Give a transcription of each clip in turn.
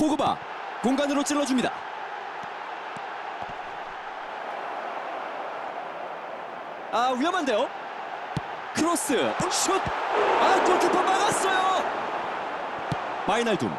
포그바 공간으로 찔러줍니다. 아 위험한데요? 크로스 슛! 아 골키퍼 막았어요! 바이날둠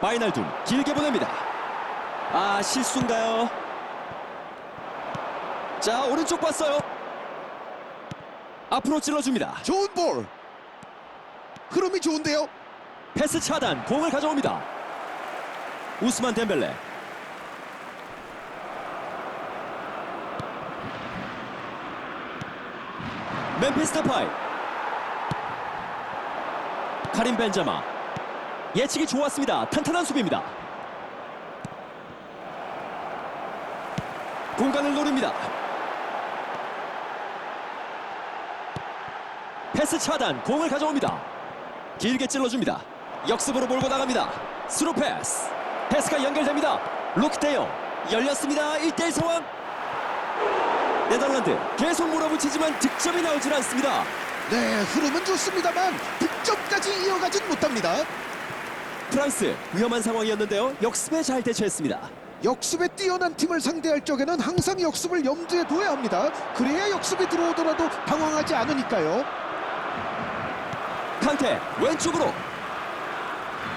바이날둠 길게 보냅니다. 아 실수인가요? 자 오른쪽 봤어요. 앞으로 찔러줍니다. 좋은 볼. 흐름이 좋은데요. 패스 차단 공을 가져옵니다. 우스만 덴벨레 멤피스 타파이 카린 벤자마 예측이 좋았습니다. 탄탄한 수비입니다. 공간을 노립니다. 패스 차단 공을 가져옵니다. 길게 찔러줍니다. 역습으로 몰고 나갑니다. 스루 패스. 패스가 연결됩니다. 룩데요. 열렸습니다. 1대1 상황. 네덜란드 계속 몰아붙이지만 득점이 나오질 않습니다. 네, 흐름은 좋습니다만 득점까지 이어가진 못합니다. 프랑스 위험한 상황이었는데요. 역습에 잘 대처했습니다. 역습에 뛰어난 팀을 상대할 적에는 항상 역습을 염두에 둬야 합니다. 그래야 역습이 들어오더라도 당황하지 않으니까요. 칸테 왼쪽으로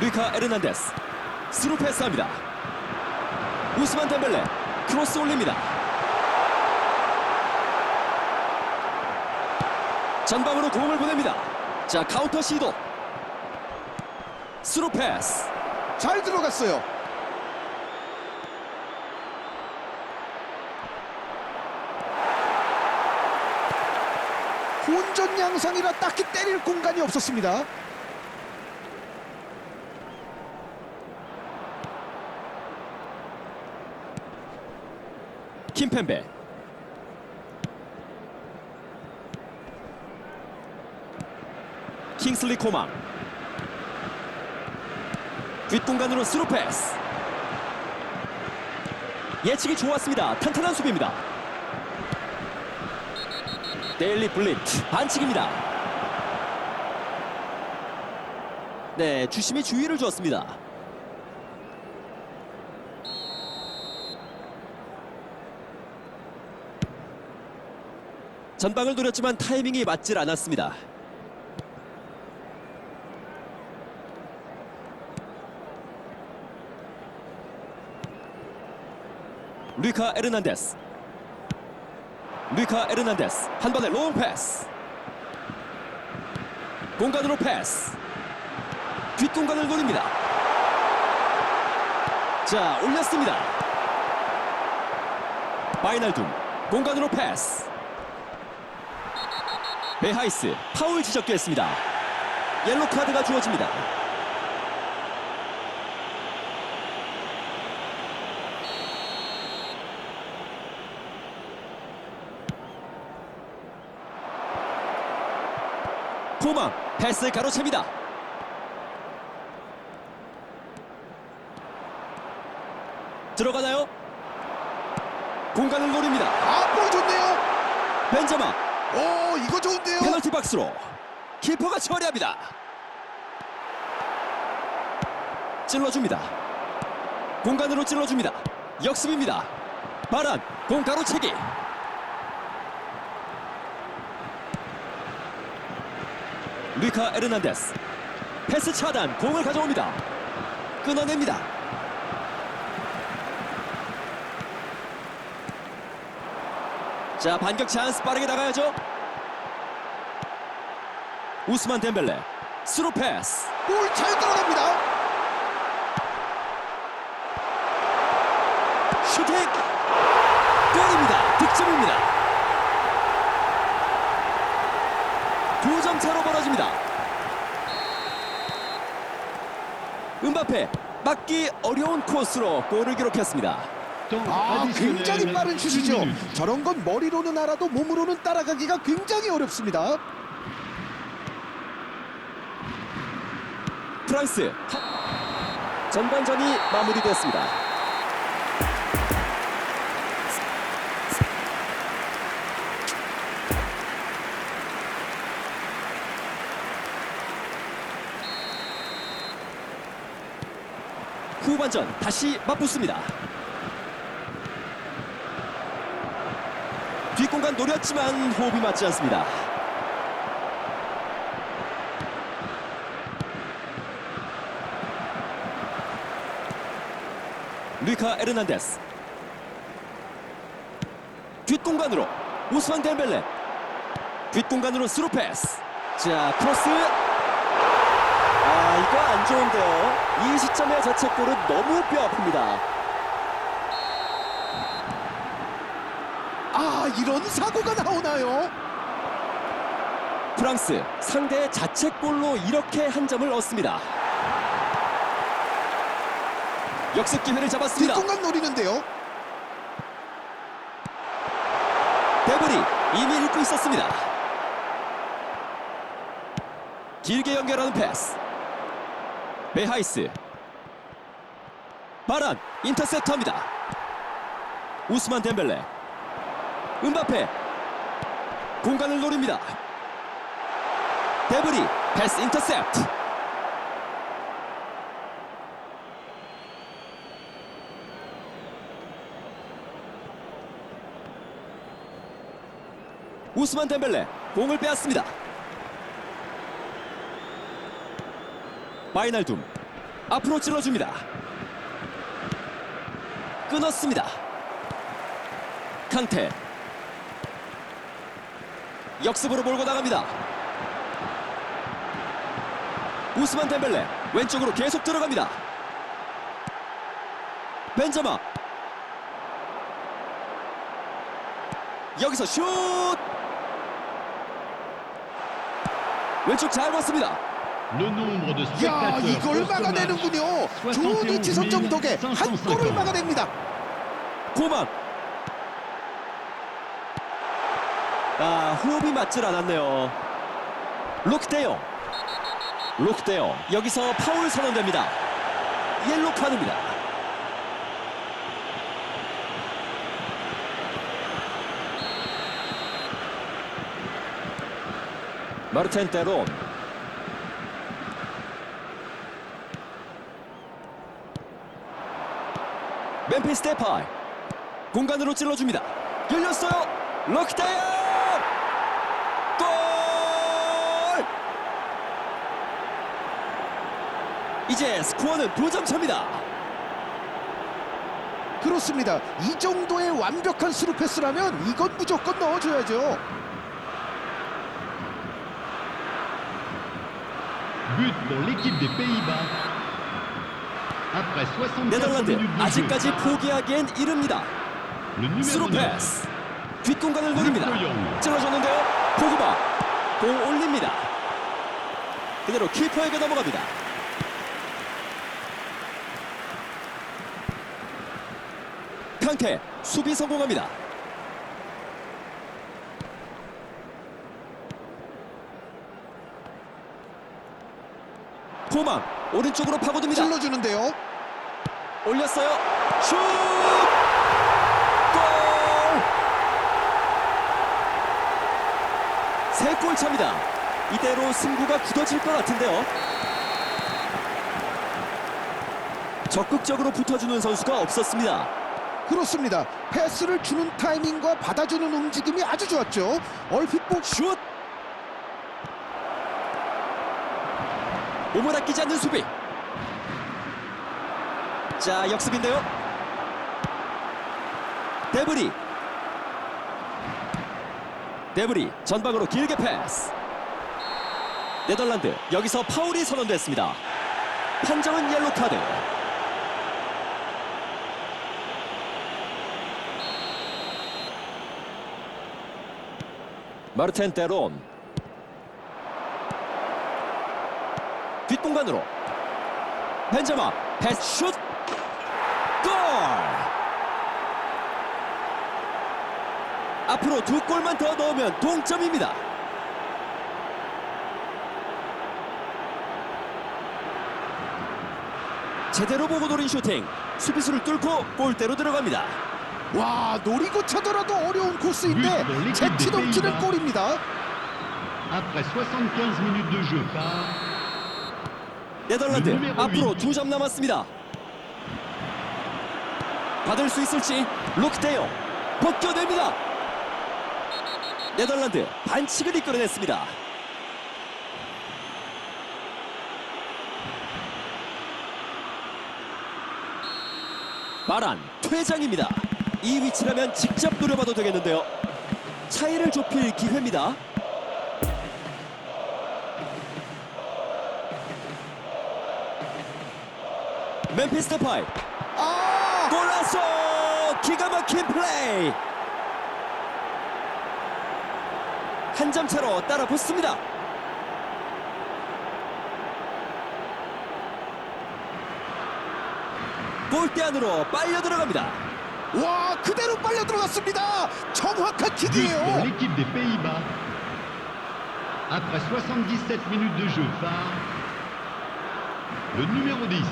루카 에르난데스 스루 패스합니다. 우스만 덴벨레 크로스 올립니다. 전방으로 공을 보냅니다. 자 카운터 시도 스루 패스 잘 들어갔어요. 혼전 양상이라 딱히 때릴 공간이 없었습니다. 킴펜베 킹슬리 코망 뒷공간으로 스루 패스 예측이 좋았습니다. 탄탄한 수비입니다. 데일리 블리트 반칙입니다. 네, 주심이 주의를 주었습니다. 전방을 노렸지만 타이밍이 맞질 않았습니다. 루카 에르난데스. 루카 에르난데스. 한 번에 롱 패스. 공간으로 패스. 뒷공간을 노립니다. 자 올렸습니다. 바이날둠. 공간으로 패스 베하이스 파울 지적됐습니다 옐로 카드가 주어집니다 코망 패스 가로챕니다. 들어가나요? 공간을 노립니다. 아, 볼 좋네요. 벤자마 오, 이거 좋은데요. 페널티 박스로 키퍼가 처리합니다. 찔러줍니다. 공간으로 찔러줍니다. 역습입니다. 바란 공 가로채기. 루카 에르난데스 패스 차단 공을 가져옵니다. 끊어냅니다. 자 반격 찬스 빠르게 나가야죠. 우스만 덴벨레 스루 패스 볼잘 들어갑니다. 슈팅 골입니다. 득점입니다. 두 점 차로 벌어집니다. 은바페 막기 어려운 코스로 골을 기록했습니다. 아, 굉장히 빠른 슛이죠. 저런 건 머리로는 알아도 몸으로는 따라가기가 굉장히 어렵습니다. 프랑스 전반전이 마무리됐습니다. 후반전 다시 맞붙습니다. 뒷 공간 노렸지만 호흡이 맞지 않습니다. 루이카 에르난데스. 뒷공간으로 우스만 덴벨레. 뒷공간으로 스루 패스. 자 크로스. 아 이거 안 좋은데요. 이 시점에 자책골은 너무 뼈 아픕니다 아 이런 사고가 나오나요? 프랑스 상대의 자책골로 이렇게 한 점을 얻습니다 역습 기회를 잡았습니다 뒷공간 노리는데요. 데브리 이미 읽고 있었습니다. 길게 연결하는 패스. 베하이스. 바란 인터셉트합니다. 우스만 덴벨레. 은바페. 공간을 노립니다. 데브리 패스 인터셉트. 우스만 덴벨레 공을 빼앗습니다. 마이날둠 앞으로 찔러줍니다. 끊었습니다. 칸테 역습으로 몰고 나갑니다. 우스만 덴벨레 왼쪽으로 계속 들어갑니다. 벤자마 여기서 슛 왼쪽 잘 봤습니다. 야 이걸 막아내는군요. 좋은 위치 선정 덕에 한 골을 71 막아냅니다. 고만. 아 호흡이 맞질 않았네요. 록데요. 록데요. 여기서 파울 선언됩니다. 옐로 카드입니다. 마르텐 테론 멤피스 데파이 공간으로 찔러줍니다. 열렸어요. 럭다이어 골! 이제 스코어는 두 점 차입니다. 그렇습니다. 이 정도의 완벽한 스루 패스라면 이건 무조건 넣어줘야죠. But pour l'équipe des Pays-Bas. Après 64 네덜란드 아직까지 포기하기엔 이릅니다. 스루 9, 패스 뒷공간을 노립니다. 찔러줬는데요. 포그바 공 올립니다. 그대로 키퍼에게 넘어갑니다. 칸테 수비 성공합니다. 포망 오른쪽으로 파고듭니다. 찔러주는데요. 올렸어요. 슛! 골! 세골 차입니다. 이대로 승부가 굳어질 것 같은데요. 적극적으로 붙어주는 선수가 없었습니다. 그렇습니다. 패스를 주는 타이밍과 받아주는 움직임이 아주 좋았죠. 얼핏 보 슛! 몸을 아끼지 않는 수비. 자, 역습인데요. 데브리. 데브리 전방으로 길게 패스. 네덜란드 여기서 파울이 선언됐습니다. 판정은 옐로 카드. 마르텐 테론 뒷공간으로 벤자마 패스 슛 골! 앞으로 두 골만 더 넣으면 동점입니다. 제대로 보고 노린 슈팅 수비수를 뚫고 골대로 들어갑니다. 와 노리고 쳐더라도 어려운 코스인데 재치 넘치는 골입니다. Après 75 minutes de jeu par 네덜란드 앞으로. 두 점 남았습니다. 받을 수 있을지 록데요 벗겨냅니다. 네덜란드 반칙을 이끌어냈습니다. 마란 퇴장입니다. 이 위치라면 직접 노려봐도 되겠는데요. 차이를 좁힐 기회입니다. 멤피스 데파이 아! 골라서 기가 막힌 플레이 한 점 차로 따라 붙습니다 골대 안으로 빨려 들어갑니다 와 그대로 빨려 들어갔습니다. 정확한 킥이에요. l'équipe des Pays-Bas. Après 77 minutes de jeu phare, le numéro 10,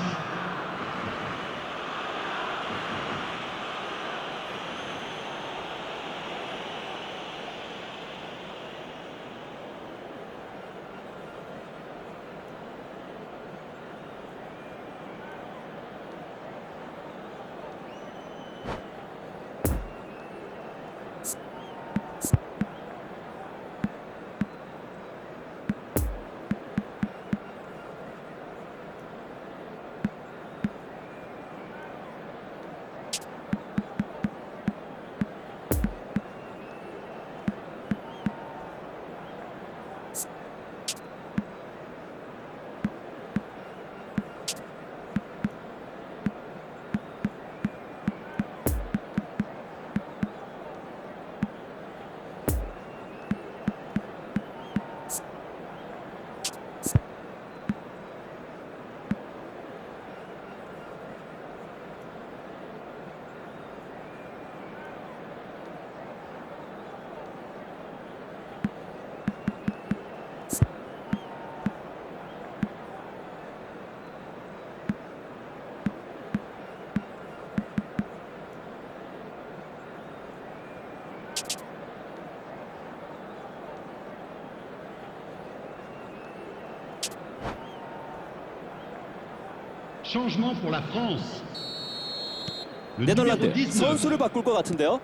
네덜란드 19, 선수를 바꿀 것 같은데요.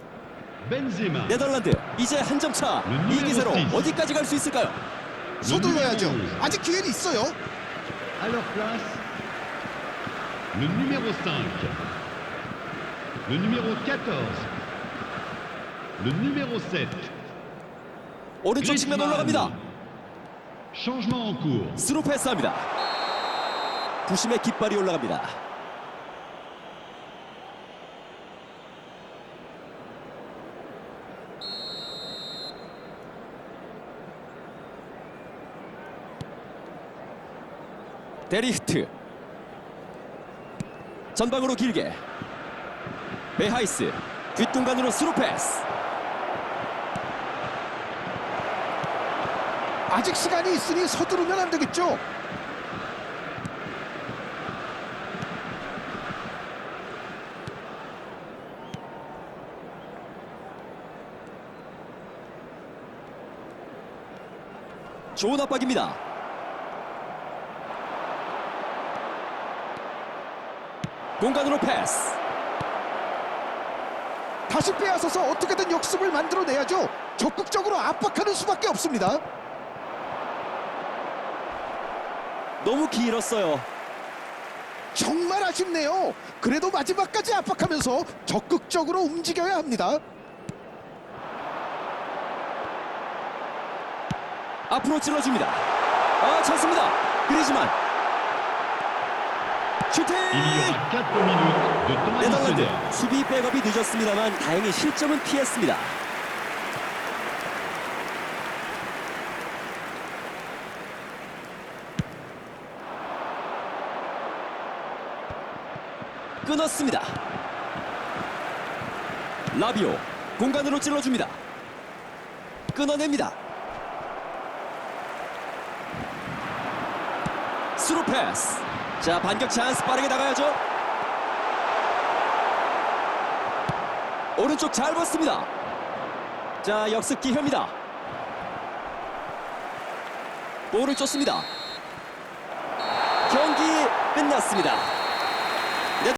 네덜란드 이제 한 점차 음, 이 기세로. 어디까지 갈 수 있을까요 Le 서둘러야죠. numéro 11. 아직 기회는 있어요. Le numéro 5, le numéro 14, le numéro 7. 오른쪽 측면 올라갑니다 Changement en cours. 스루 패스합니다 부심의 깃발이 올라갑니다. 데리히트. 전방으로 길게. 베하이스. 뒷공간으로 스루 패스. 아직 시간이 있으니 서두르면 안 되겠죠. 좋은 압박입니다. 공간으로 패스. 다시 빼앗아서 어떻게든 역습을 만들어내야죠. 적극적으로 압박하는 수밖에 없습니다. 너무 길었어요. 정말 아쉽네요. 그래도 마지막까지 압박하면서 적극적으로 움직여야 합니다. 앞으로 찔러줍니다. 아, 찬스입니다. 그리지만 슈팅! Il y aura 4 minutes de temps 네덜란드. 수비 백업이 늦었습니다만 다행히 실점은 피했습니다. 끊었습니다. 라비오 공간으로 찔러줍니다. 끊어냅니다. 스루 패스. 자 반격 찬스 빠르게 나가야죠. 오른쪽 잘 봤습니다. 자 역습 기회입니다. 볼을 쫓습니다. 경기 끝났습니다.